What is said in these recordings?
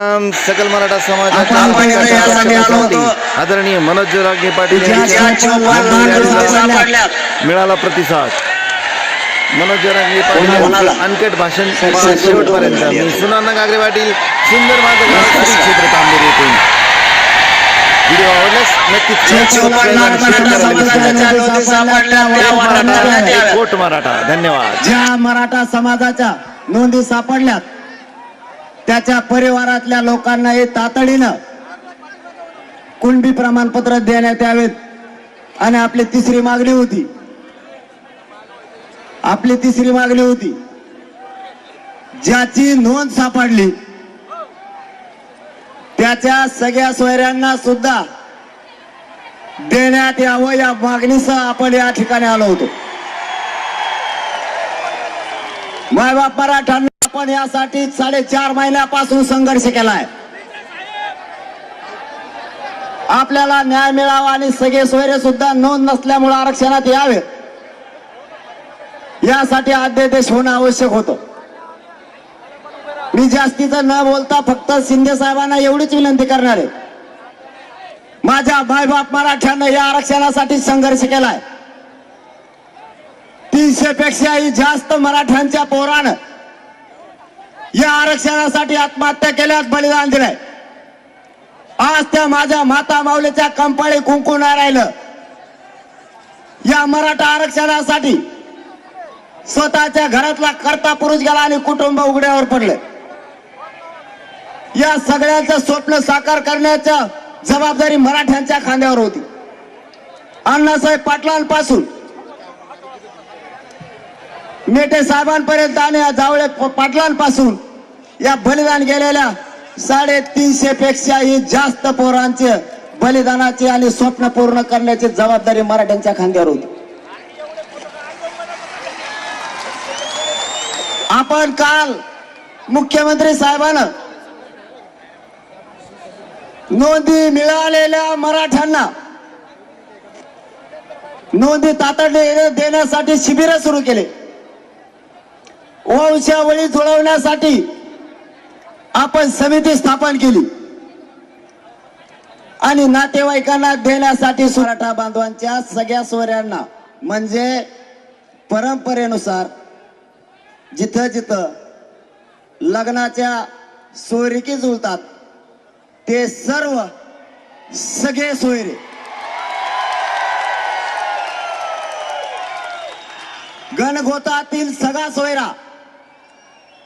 सकल मराठा. समाजाच्या आदरणीय मनोज रागे पाटील मिळाला प्रतिसाद. मनोज रागे पाटील अनकट भाषण शेवटपर्यंत. मी. सुनाना गागरे पाटील सुंदर माझं क्षेत्र तांबेर येथून. व्हिडिओ आवडल्यास नक्कीच. कोट मराठा. धन्यवाद. ज्या मराठा समाजाच्या नोंदी सापडल्यात त्याच्या परिवारातल्या लोकांना हे तातडीनं कुणबी प्रमाणपत्र देण्यात यावेत. आणि आपली तिसरी मागणी होती. आपली तिसरी मागणी होती. ज्याची नोंद सापडली त्याच्या सगळ्या सोयऱ्यांना सुद्धा देण्यात यावं या मागणीसह आपण या ठिकाणी आलो होतो. मायबाप मराठ्यांना आपण यासाठी साडेचार महिन्यापासून संघर्ष केलाय. आपल्याला न्याय मिळावा आणि सगळे सोयरे सुद्धा नोंद नसल्यामुळे आरक्षणात यावे. यासाठी अध्यादेश होणं आवश्यक होतं. मी जास्तीचं न बोलता फक्त शिंदे साहेबांना एवढीच विनंती करणार आहे. माझ्या मायबाप मराठ्यानं या आरक्षणासाठी संघर्ष केलाय. तीनशे पेक्षाही जास्त मराठ्यांच्या पोरानं या आरक्षणासाठी आत्महत्या केल्यास बलिदान दिलंय. आज त्या माझ्या माता माऊलीच्या कंपाळी कुंकू नाही राहिलं या मराठा आरक्षणासाठी स्वतःच्या घरातला करता पुरुष गेला आणि कुटुंब उघड्यावर पडले. या सगळ्यांचं स्वप्न साकार करण्याच्या जबाबदारी मराठ्यांच्या खांद्यावर होती. अण्णासाहेब पाटलांपासून मेटे साहेबांपर्यंत आणि या जावळे पाटलांपासून या बलिदान गेलेल्या साडेतीनशे पेक्षाही जास्त पोरांचे बलिदानाची आणि स्वप्न पूर्ण करण्याची जबाबदारी मराठ्यांच्या खांद्यावर होती. आपण काल मुख्यमंत्री साहेबांना नोंदी मिळालेल्या मराठ्यांना नोंदी तातडीने देण्यासाठी शिबिर सुरू केले. वंशावळी जुळवण्यासाठी आपण समिती स्थापन केली. आणि नातेवाईकांना देण्यासाठी मराठा बांधवांच्या सगळ्या सोऱ्यांना म्हणजे परंपरेनुसार जिथं जिथं लग्नाच्या सोयरिकी जुळतात ते सर्व सगळे सोयरे. गणगोतातील सगळा सोयरा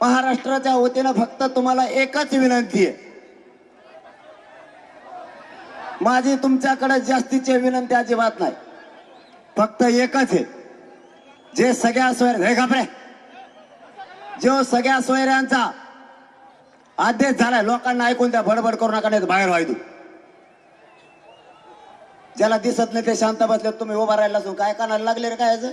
महाराष्ट्राच्या वतीनं फक्त तुम्हाला एकच विनंती आहे. माझी तुमच्याकडे जास्तीची विनंती अजिबात नाही. फक्त एकच आहे. जे सगळ्या सोय हे घाबरे. जो सगळ्या सोयऱ्यांचा आदेश झालाय लोकांना ऐकून त्या बडबड करू नका नाही बाहेर व्हायचो ज्याला दिसत नाही ते शांत बसले तुम्ही उभा राहिला काय कानाला लागले रे काय याचं?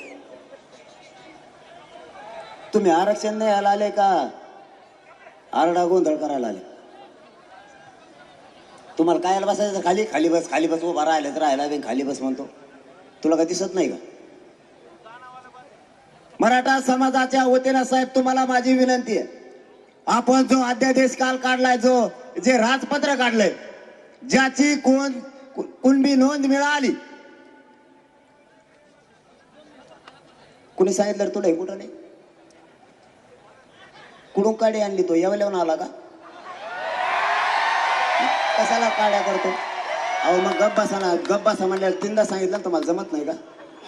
तुम्ही आरक्षण नाही आले का? आरडा गोंधळ करायला आले. तुम्हाला कायला बसायचं? खाली खाली बस खाली बस उभा राहिलं तर राहिला बे, खाली बस म्हणतो. तुला का दिसत नाही का? मराठा समाजाच्या वतीनं साहेब तुम्हाला माझी विनंती आहे. आपण जो अध्यादेश काल काढलाय जो जे राजपत्र काढलंय ज्याची कोण कु- कुणबी नोंद मिळाली? कुणी सांगितलं तुला हे कुठं नाही? कुठून काडी आणली तो. येवल्याहून आला का? कशाला काड्या करतो? अहो मग गप बसाना गप बसा म्हणल्यावर तीनदा सांगितलं ना तुम्हाला जमत नाही का?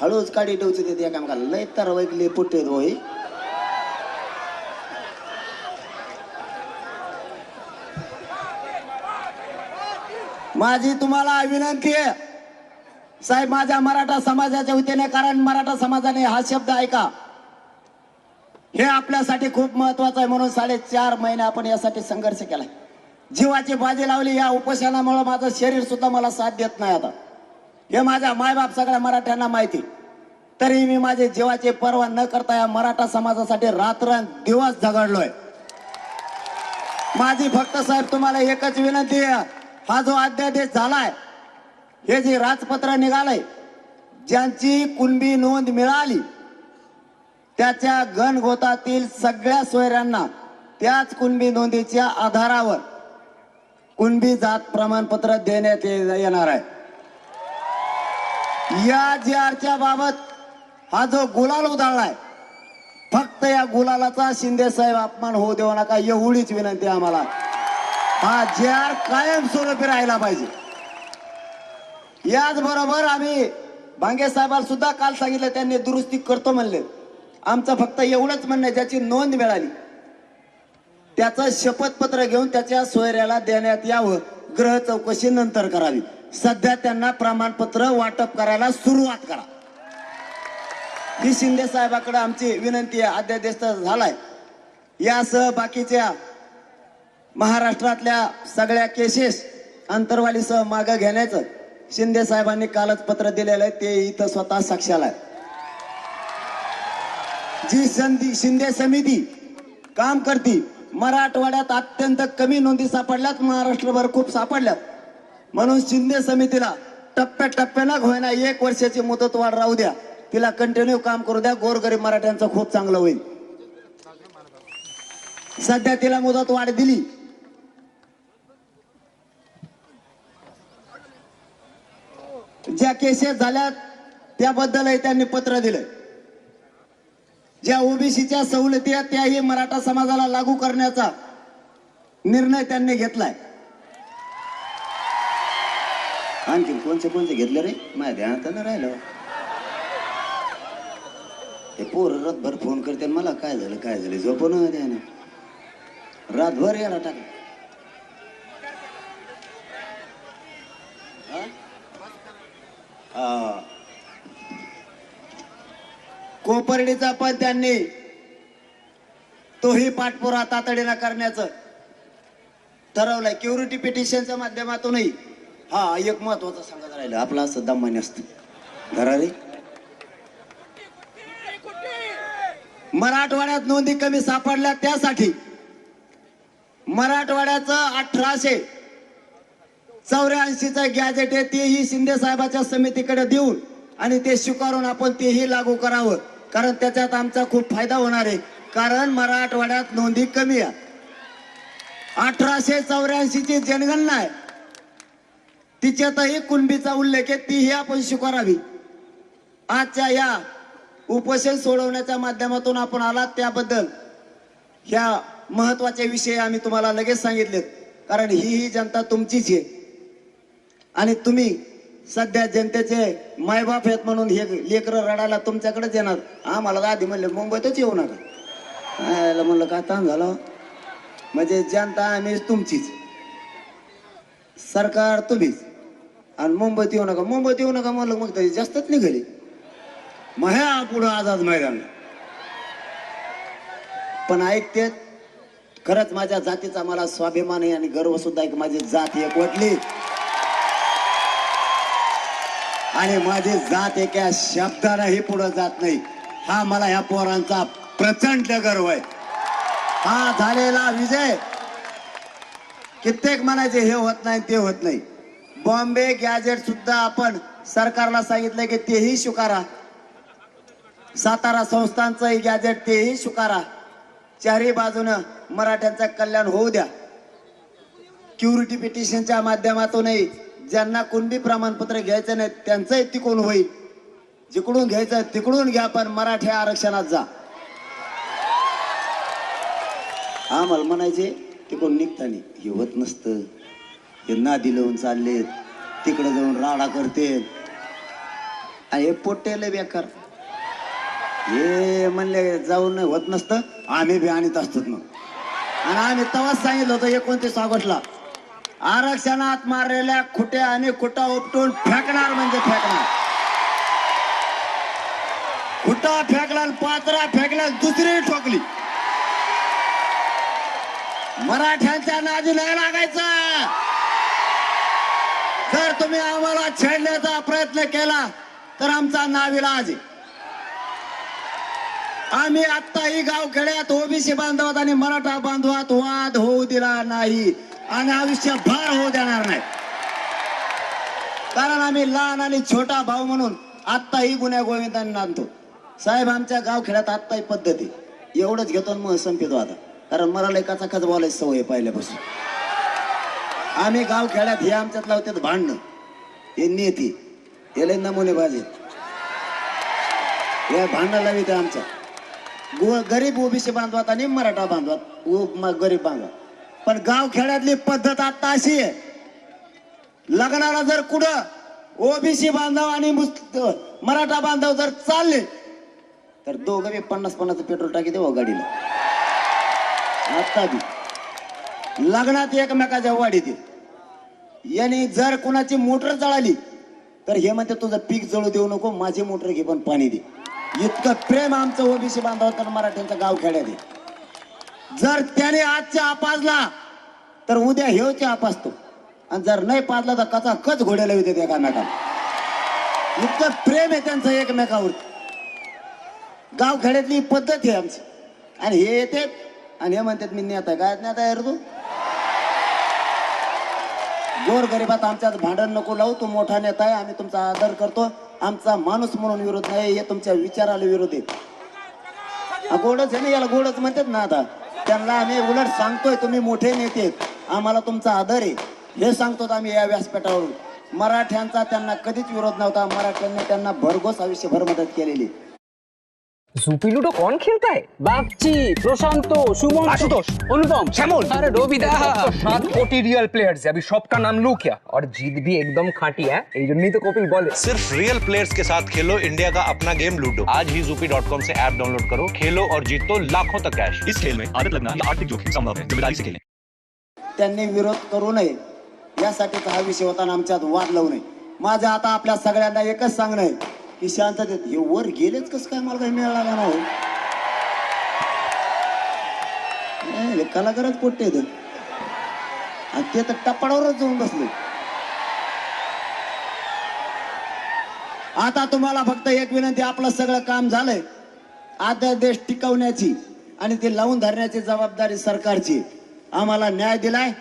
हळूच काडी ठेवची देते एकामेकाला. लय तर वैकले पुट्टे होई माझी तुम्हाला विनंती आहे. साहेब माझ्या मराठा समाजाच्या वतीने कारण मराठा समाजाने हा शब्द ऐका. हे आपल्यासाठी खूप महत्वाचं आहे. म्हणून साडेचार महिने आपण यासाठी संघर्ष केलाय. जीवाची बाजी लावली या उपोषणामुळे माझं शरीर सुद्धा मला साथ देत नाही आता. हे माझ्या मायबाप सगळ्या मराठ्यांना माहिती. तरी मी माझे जीवाची पर्वा न करता या मराठा समाजासाठी रात्र दिवस झगडलोय. माझी फक्त साहेब तुम्हाला एकच विनंती आहे. हा जो अध्यादेश झालाय हे जे राजपत्र निघालंय ज्यांची कुणबी नोंद मिळाली त्याच्या गणगोतातील सगळ्या सोयऱ्यांना त्याच कुणबी नोंदीच्या आधारावर कुणबी जात प्रमाणपत्र देण्यात ये- येणार आहे. या जी आरच्या बाबत हा जो गुलाल उधळलाय फक्त या गुलालाचा शिंदे साहेब अपमान होऊ देऊ नका एवढीच विनंती आम्हाला. हा जे आर कायम स्वरूपी राहिला पाहिजे. याचबरोबर आम्ही भांगे साहेबांना सुद्धा काल सांगितलं त्यांनी दुरुस्ती करतो म्हणले. आमचं फक्त एवढंच म्हणणं आहे, ज्याची नोंद मिळाली. त्याचं शपथपत्र घेऊन त्याच्या सोयऱ्याला देण्यात यावं ग्रह चौकशी नंतर करावी. सध्या त्यांना प्रमाणपत्र वाटप करायला सुरुवात करा. ही शिंदे साहेबाकडे आमची विनंती आहे अध्यादेश झालाय. यासह बाकीच्या महाराष्ट्रातल्या सगळ्या केसेस अंतरवालीसह मागं घेण्याचं शिंदे साहेबांनी कालच पत्र दिलेलं आहे ते इथं स्वतः साक्षाला आहे जी संधी शिंदे समिती काम करती मराठवाड्यात अत्यंत कमी नोंदी सापडल्यात महाराष्ट्रभर खूप सापडल्यात. म्हणून शिंदे समितीला टप्प्याटप्प्यानं होईना एक वर्षाची मुदत वाढ राहू द्या. तिला कंटिन्यू काम करू द्या गोरगरीब मराठ्यांचं खूप चांगलं होईल. सध्या तिला मुदत वाढ दिली. ज्या केसेस झाल्यात त्याबद्दलही त्यांनी पत्र दिलं ज्या ओबीसीच्या सवलती आहेत त्याही मराठा समाजाला लागू करण्याचा निर्णय त्यांनी घेतलाय. आणखी कोणते कोणते घेतले रे? माझ्या ध्यानात नाही राहिलं. ते पोर रातभर फोन करते मला काय झालं काय झालं झोपण द्या रातभर याला टाक कोपर्डीचा पण त्यांनी तोही पाठपुरा तातडीनं करण्याचं ठरवलंय. क्युरिटी पिटिशनच्या माध्यमातूनही हा एक महत्वाचं सांगत राहिलं. आपला असं दमान्य असत. मराठवाड्यात नोंदी कमी सापडल्या त्यासाठी मराठवाड्याचं अठराशे चौऱ्याऐंशीच गॅजेट आहे तेही शिंदे साहेबाच्या समितीकडे देऊन आणि ते स्वीकारून आपण तेही लागू करावं. कारण त्याच्यात आमचा खूप फायदा होणार आहे. कारण मराठवाड्यात नोंदी कमी आहे. अठराशे चौऱ्याऐंशी ची जनगणना आहे. तिच्यातही कुणबीचा उल्लेख आहे. तीही आपण स्वीकारावी आजच्या या उपोषण सोडवण्याच्या माध्यमातून आपण आलात त्याबद्दल. ह्या महत्त्वाचे विषय आम्ही तुम्हाला लगेच सांगितलेत. कारण ही ही जनता तुमचीच आहे. आणि तुम्ही सध्या जनतेचे मायबाप आहेत म्हणून हे लेकरं रडायला तुमच्याकडेच येणार. आम्हाला आधी म्हणले मुंबईतच येऊ नका. म्हणलं का ताण झालं हो? म्हणजे जनता आम्ही तुमचीच. सरकार तुम्हीच. आणि मुंबईत येऊ नका. मुंबईत येऊ नका म्हणलं मग त्याची जास्तच निघाली. मग ह्या पुढं आझाद मैदान. पण ऐकते खरंच माझ्या जातीचा मला स्वाभिमान आहे आणि गर्व सुद्धा एक माझी जात एक वाटली. आणि माझी जात एका शब्दालाही पुढे जात नाही. हा मला ह्या पोरांचा प्रचंड गर्व आहे. हा झालेला विजय. कित्येक म्हणायचे हे होत नाही ते होत नाही. बॉम्बे गॅजेट सुद्धा आपण सरकारला सांगितलं की तेही स्वीकारा. सातारा संस्थांचंही गॅजेट तेही स्वीकारा. चारही बाजूनं मराठ्यांचं कल्याण होऊ द्या. क्युरिटी पिटिशनच्या माध्यमातूनही ज्यांना कुणबी प्रमाणपत्र घ्यायचं नाही त्यांचंही तिकडून होईल. जिकडून घ्यायचं तिकडून घ्या पण मराठी आरक्षणात जा. आम्हाला म्हणायचे तिकडून निघताना हे होत नसतं. हे नादी लावून चालले तिकडे जाऊन राडा करते हे पोटेले बेकार. हे म्हणले जाऊन होत नसतं. आम्ही बी आणत असतो मग आणि आम्ही तवाच सांगितलं होतं एकोणतीस ऑगस्टला. आरक्षणात मारलेल्या खुट्या आणि खुटा उपटून फेकणार म्हणजे फेकणार. खुटा फेकला पात्रा फेकल्या दुसरी ठोकली. मराठ्यांच्या नादी नाही लागायचं. जर तुम्ही आम्हाला छेडण्याचा प्रयत्न केला तर आमचा नाविलाज आम्ही आत्ताही गाव खेड्यात ओबीसी बांधवात आणि मराठा बांधवात वाद होऊ दिला नाही. आणि आयुष्यभर होऊ देणार नाही. कारण आम्ही लहान आणि छोटा भाऊ म्हणून आत्ताही गुन्ह्या गोविंदांना आणतो. साहेब आमच्या गाव खेड्यात आत्ताही पद्धती. एवढंच घेतो आणि मग संपितो आता कारण मला लेखाचा खच बोलायची सवय पहिल्यापासून. आम्ही गाव खेड्यात हे आमच्यात लावतात भांडणं. हे नेती हे लय नमुने बाजे या भांडणं लावित आमच्या. गो गरीब ओबीसी बांधवात आणि मराठा बांधवात. गरीब बांधवात. पण गाव खेड्यातली पद्धत आता अशी आहे. लग्नाला जर कुठं ओबीसी बांधव आणि मराठा बांधव जर चालले तर दोघं मी पन्नास पन्नास पेट्रोल टाकी देऊ गाडीला. आता बी. लग्नात एकमेकाच्या वाढीत यांनी जर कुणाची मोटर जळाली तर हे म्हणते तुझं पीक जळू देऊ नको माझी मोटर घे पण पाणी दे. इतकं प्रेम आमचं ओबीसी बांधव तर मराठ्यांचं गाव खेड्यात आहे. जर त्याने आजच्या आपाजला तर उद्या हेवच्या आपासतो आणि जर नाही पाजला तर कचा कच घोड्याला येते एकामेकाला. इतकं प्रेम आहे त्यांचं एकमेकावर. गावखेड्यातली पद्धत आहे आमची. आणि हे येते आणि हे म्हणतात मी नेता काय नेता यार तू? गोर गरीबात आमच्यात भांडण नको लावू तू मोठा नेता आहे आम्ही तुमचा आदर करतो. आमचा माणूस म्हणून विरोध नाही हे तुमच्या विचाराला विरोध आहे. गोडच आहे ना याला गोडच म्हणतात ना आता. त्यांना आम्ही उलट सांगतोय तुम्ही मोठे नेते. आम्हाला तुमचा आदर आहे. हे सांगतो आम्ही या व्यासपीठावरून. मराठ्यांचा त्यांना कधीच विरोध नव्हता. मराठ्यांनी त्यांना भरघोस आयुष्यभर मदत केलेली. জুপিলুডো কন খেলতে হয় প্রশান্ত সুমন आशुतोष, अनुपम শ্যামল। अरे রবিদা। सात कोटी रियल प्लेयर्स है अभी सबका नाम लू क्या और जीत भी एकदम এই জন্যই তো কপিল বলে। सिर्फ रियल प्लेयर्स के साथ खेलो इंडिया का अपना गेम लूडो। आज ही जूपी डॉट कॉम से ऐप डाउनलोड करो खेलो और जीतो लाखों तक कैश इस खेल में आदत लगना या आर्थिक जोखिम संभव है जिम्मेदारी से खेलें। त्यांनी विरोध करू नये यासाठी हा विषय होता आमच्यात वाद लावू नये. माझं आता आपल्या सगळ्यांना एकच सांगणं आहे की शांततेत हे वर गेलेच कसं काय मला काही मिळाला ना हो. नाही, कलाकारच पोट्टे आहेत. आणि ते तर टप्पाडावरच जाऊन बसले. आता तुम्हाला फक्त एक विनंती आपलं सगळं काम झालंय. अध्यादेश टिकवण्याची आणि ते लावून धरण्याची जबाबदारी सरकारची. आम्हाला न्याय दिलाय.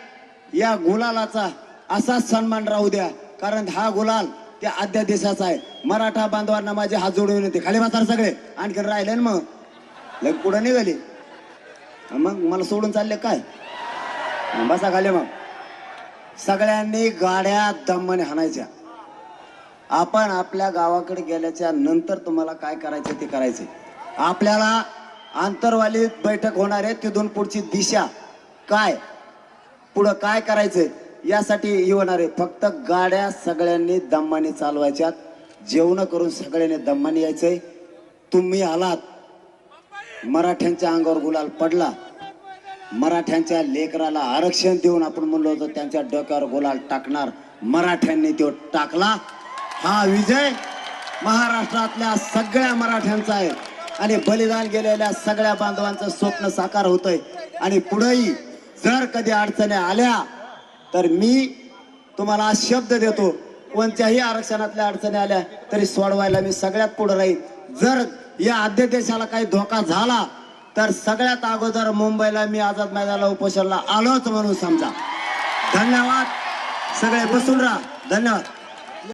या गुलालाचा असाच सन्मान राहू द्या. कारण हा गुलाल त्या अध्यादेशाचा आहे. मराठा बांधवांना माझे हात जोडून येते. खाली बसार सगळे. आणखी राहिले ना मग. लग पुढं निघाले. मग मला सोडून चालले काय? बसा खाली मग. सगळ्यांनी गाड्या दमाने हाणायच्या. आपण आपल्या गावाकडे गेल्याच्यानंतर तुम्हाला काय करायचं ते करायचे. आपल्याला आंतरवालीत बैठक होणार आहे. तिथून पुढची दिशा काय? पुढं काय करायचंय यासाठी येणार आहे. फक्त गाड्या सगळ्यांनी दम्माने चालवायच्या जेवण करून सगळ्यांनी दम्माने यायचंय. तुम्ही आलात. मराठ्यांच्या अंगावर गुलाल पडला. मराठ्यांच्या लेकराला आरक्षण देऊन आपण म्हणलो होतो त्यांच्या डोक्यावर गुलाल टाकणार. मराठ्यांनी तो टाकला. हा विजय महाराष्ट्रातल्या सगळ्या मराठ्यांचा आहे. आणि बलिदान गेलेल्या सगळ्या बांधवांचं स्वप्न साकार होतंय. आणि पुढेही जर कधी अडचणी आल्या तर मी तुम्हाला आज शब्द देतो कोणत्याही आरक्षणातल्या अडचणी आल्या तरी सोडवायला मी सगळ्यात पुढे राहील जर या अध्यादेशाला काही धोका झाला तर सगळ्यात अगोदर मुंबईला मी आझाद मैदानाला उपोषणाला आलोच म्हणून समजा. धन्यवाद. सगळे बसून राहा. धन्यवाद.